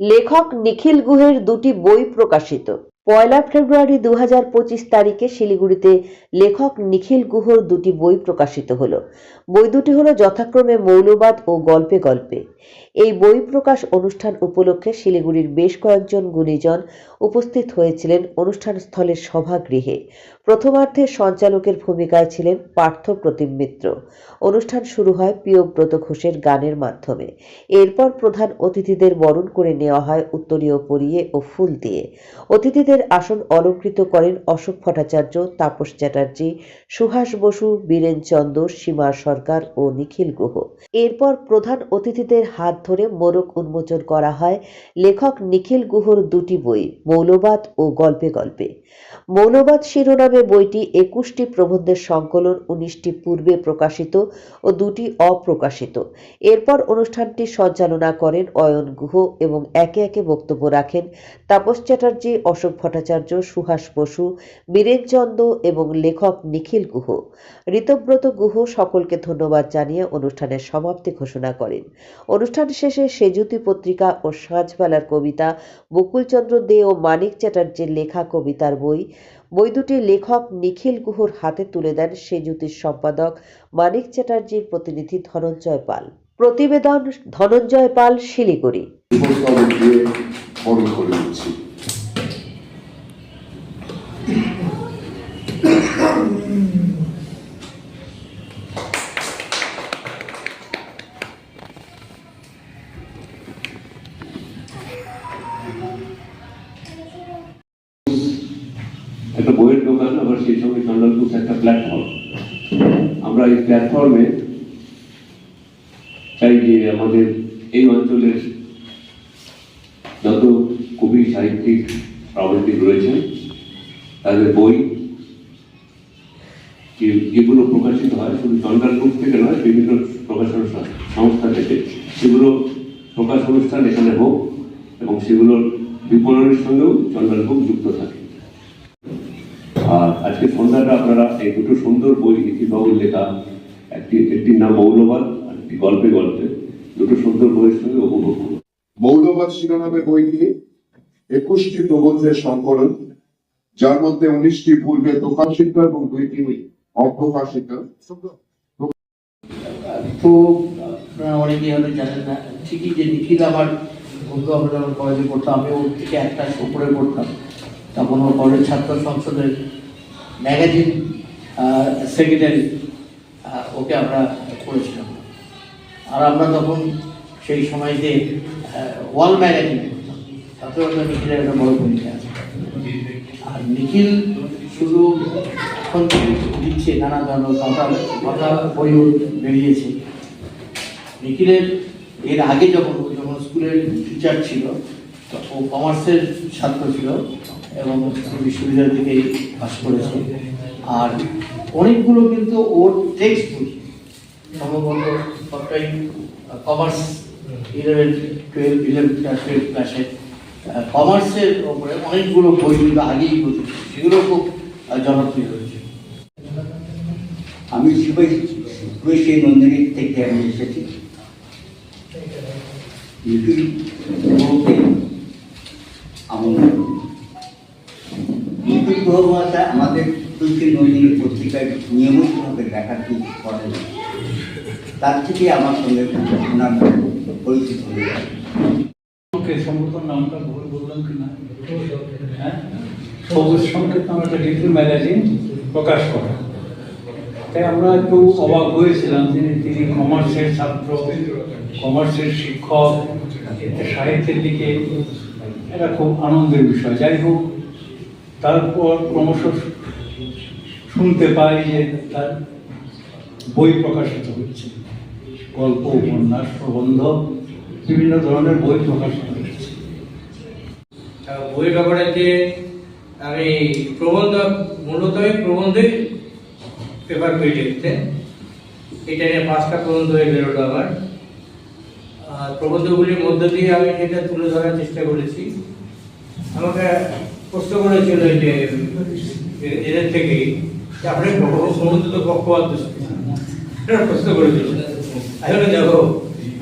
লেখক নিখিল গুহের দুটি বই প্রকাশিত। পয়লা ফেব্রুয়ারি দু তারিখে শিলিগুড়িতে লেখক নিখিল গুহর দুটি বই প্রকাশিত হল। বই দুটি হল যথাক্রমে মৌলবাদ ও গল্পে গল্পে। এই বই প্রকাশ অনুষ্ঠান উপলক্ষে শিলিগুড়ির বেশ কয়েকজন গুণীজন উপস্থিত হয়েছিলেন অনুষ্ঠান স্থলের সভাগৃহে। প্রথমার্ধে সঞ্চালকের ভূমিকায় ছিলেন পার্থ প্রতিম মিত্র। অনুষ্ঠান শুরু হয় প্রিয়ব্রত ঘোষের গানের মাধ্যমে। এরপর প্রধান অতিথিদের বরণ করে নেওয়া হয় উত্তরীয় পরিয়ে ও ফুল দিয়ে। অতিথিদের আসন অলঙ্কৃত করেন অশোক ভট্টাচার্য, তাপস চ্যাটার্জি, সুহাস বসু, বীরেন চন্দ সীমা সরকার ও নিখিল গুহ। এরপর প্রধান অতিথিদের হাত ধরে মোড়ক উন্মোচন করা হয় লেখক নিখিল গুহর দুটি বই, মৌলবাদ ও গল্পে গল্পে। মৌলবাদ শিরোনামে বইটি একুশটি প্রবন্ধের সংকলন, উনিশটি পূর্বে প্রকাশিত ও দুটি অপ্রকাশিত। এরপর অনুষ্ঠানটি সঞ্চালনা করেন অয়ন গুহ এবং একে একে বক্তব্য রাখেন তাপস চ্যাটার্জি, অশোক ভট্টাচার্য, সুহাস বসু, বীরেন চন্দ এবং লেখক নিখিল গুহ। ঋতব্রত গুহ সকলকে ধন্যবাদ জানিয়ে অনুষ্ঠানের সমাপ্তি ঘোষণা করেন। অনুষ্ঠান শেষে সেজুতি পত্রিকা ও সাঁঝবেলার কবিতা, বকুলচন্দ্র দে ও মানিক চ্যাটার্জির লেখা কবিতার বই বই দুটি লেখক নিখিল গুহর হাতে তুলে দেন সেজুতির সম্পাদক মানিক চ্যাটার্জির প্রতিনিধি ধনঞ্জয় পাল। প্রতিবেদন ধনঞ্জয় পাল শিলিগুড়ি। বরণ করে নিচ্ছি একটা বইয়ের দোকান, আবার সেই সঙ্গে সন্ডাল বুকস একটা প্ল্যাটফর্ম আমরা এই প্ল্যাটফর্মে চাই যে আমাদের এই অঞ্চলের যত কবি, সাহিত্যিক প্রাবন্ধিক রয়েছেন তাদের বই যেগুলো প্রকাশিত হয়, শুধু বুক থেকে নয়, বিভিন্ন প্রকাশনা সংস্থা থেকে, সেগুলো প্রকাশ অনুষ্ঠান এখানে হোক এবং সেগুলোর বিপণনের সঙ্গেও চন্ডাল বুক যুক্ত থাকে। আর আজকে সন্ধ্যাটা আপনারা এই দুটো সুন্দর বই ইতিবাবুর লেখা একটি একটির নাম মৌলবাদ আর একটি গল্পে গল্পে দুটো সুন্দর বইয়ের সঙ্গে উপভোগ করুন। মৌলবাদ শিরোনামে বইটি একুশটি প্রবন্ধের সংকলন যার মধ্যে উনিশটি পূর্বে প্রকাশিত এবং দুইটি অপ্রকাশিত। তো আপনারা অনেকেই হয়তো জানেন না ঠিকই যে নিখিল বন্ধু আমরা যখন কলেজে পড়তাম, আমি ওর থেকে একটা উপরে পড়তাম। তখন ও কলেজ ছাত্র সংসদের ম্যাগাজিন সেক্রেটারি ওকে আমরা করেছিলাম। আর আমরা তখন সেই সময় যে ওয়াল ম্যাগাজিন তাতেও একটা নিখিলের একটা বড় ভূমিকা আছে। আর নিখিল শুধু এখন দিচ্ছে, নানা ধরনের কথা কথা বইও বেরিয়েছে। নিখিলের এর আগে যখন স্কুলের টিচার ছিল ও কমার্সের ছাত্র ছিল এবং বিশ্ববিদ্যালয় থেকে পাস করেছে। আর অনেকগুলো কিন্তু ওর টেক্সট বই সম্ভবত সবটাই commerce eleven twelve eleven twelve ক্লাসে কমার্সের ওপরে অনেকগুলো বই কিন্তু আগেই প্রচুর সেগুলো খুব জনপ্রিয় হয়েছে। আমি শিবাই মন্দিরের থেকে আমি এসেছি। আমাদের নন্দিনী পত্রিকায় নিয়মিতভাবে লেখাটি করেন তার থেকে আমার সঙ্গে ওনার পরিচিত হয়ে নামটা বললাম কি না? হ্যাঁ? সবুজ সংকেত নামে একটা লিটল ম্যাগাজিন প্রকাশ করে। তাই আমরা একটু অবাক হয়েছিলাম যে তিনি কমার্সের ছাত্র কমার্সের শিক্ষক সাহিত্যের দিকে এটা খুব আনন্দের বিষয়। যাই হোক, তারপর ক্রমশ শুনতে পাই যে তার বই প্রকাশিত হচ্ছে। গল্প, উপন্যাস, প্রবন্ধ, বিভিন্ন ধরনের বই প্রকাশিত হচ্ছে। বইয়ের ব্যাপারে যে, আমি প্রবন্ধ, মূলত আমি প্রবন্ধই পেপার লিখতে এটা নিয়ে পাঁচটা প্রবন্ধ হয়ে বেরোলো আমার প্রবন্ধগুলির মধ্য দিয়ে আমি সেটা তুলে ধরার চেষ্টা করেছি। আমাকে প্রশ্ন করেছিল যে এদের থেকে আপনি সমুদ্র তো পক্ষপাত প্রশ্ন করেছিল দেখো,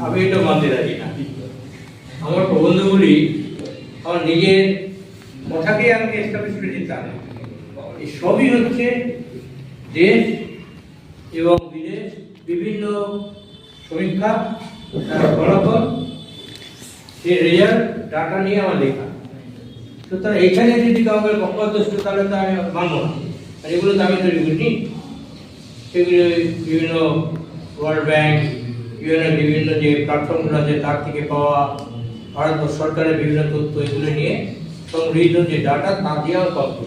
আমি এটা মানতে রাজি না। আমার প্রবন্ধগুলি আমার নিজের কথাকেই আমাকে এস্টাবলিশ করে দিতে হবে। এই সবই হচ্ছে দেশ এবং বিদেশ বিভিন্ন সমীক্ষা, তার ফলাফল সেই রেজাল্ট ডাটা নিয়ে আমার লেখা। সুতরাং এখানে যদি কাউকে পক্ষদস্ত তাহলে তো আমি মানব না। আর এগুলো তো আমি তৈরি করিনি। সেগুলো বিভিন্ন ওয়ার্ল্ড ব্যাংক বিভিন্ন বিভিন্ন যে প্ল্যাটফর্মগুলো আছে, তার থেকে পাওয়া ভারত সরকারের বিভিন্ন তথ্য, এগুলো নিয়ে সংগৃহীত যে ডাটা তা দিয়েও তথ্য